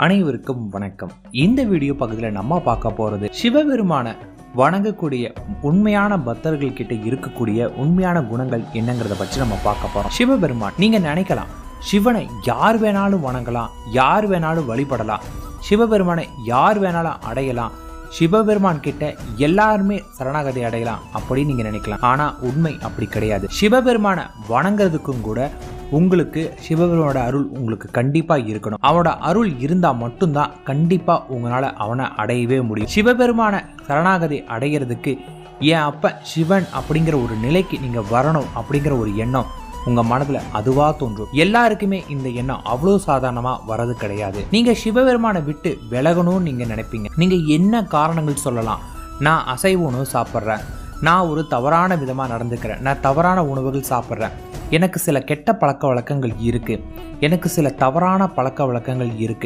அனைவருக்கும் வணக்கம். இந்த வீடியோ பகுதியில் நம்ம பார்க்க போகிறது சிவபெருமான வணங்கக்கூடிய உண்மையான பக்தர்கள் கிட்ட இருக்கக்கூடிய உண்மையான குணங்கள் என்னங்கிறத பற்றி நம்ம பார்க்க போறோம். சிவபெருமான் நீங்க நினைக்கலாம் சிவனை யார் வேணாலும் வணங்கலாம் யார் வேணாலும் வழிபடலாம் சிவபெருமானை யார் வேணாலும் அடையலாம் சிவபெருமான் கிட்ட எல்லாருமே சரணாகதி அடையலாம் அப்படின்னு நீங்க நினைக்கலாம். ஆனா உண்மை அப்படி கிடையாது. சிவபெருமானை வணங்குறதுக்கும் கூட உங்களுக்கு சிவபெருமானோட அருள் உங்களுக்கு கண்டிப்பாக இருக்கணும். அவனோட அருள் இருந்தால் மட்டும்தான் கண்டிப்பாக உங்களால் அவனை அடையவே முடியும். சிவபெருமான சரணாகதி அடைகிறதுக்கு ஏன் அப்போ சிவன் அப்படிங்கிற ஒரு நிலைக்கு நீங்கள் வரணும் அப்படிங்கிற ஒரு எண்ணம் உங்கள் மனதில் அதுவாக தோன்றும். எல்லாருக்குமே இந்த எண்ணம் அவ்வளோ சாதாரணமாக வரது கிடையாது. நீங்கள் சிவபெருமானை விட்டு விலகணும்னு நீங்கள் நினைப்பீங்க. நீங்கள் என்ன காரணங்கள் சொல்லலாம்? நான் அசைவ உணவு சாப்பிட்றேன். நான் ஒரு தவறான விதமாக நடந்துக்கிறேன். நான் தவறான உணவுகள் சாப்பிட்றேன். எனக்கு சில கெட்ட பழக்க வழக்கங்கள் இருக்கு. எனக்கு சில தவறான பழக்க வழக்கங்கள் இருக்கு.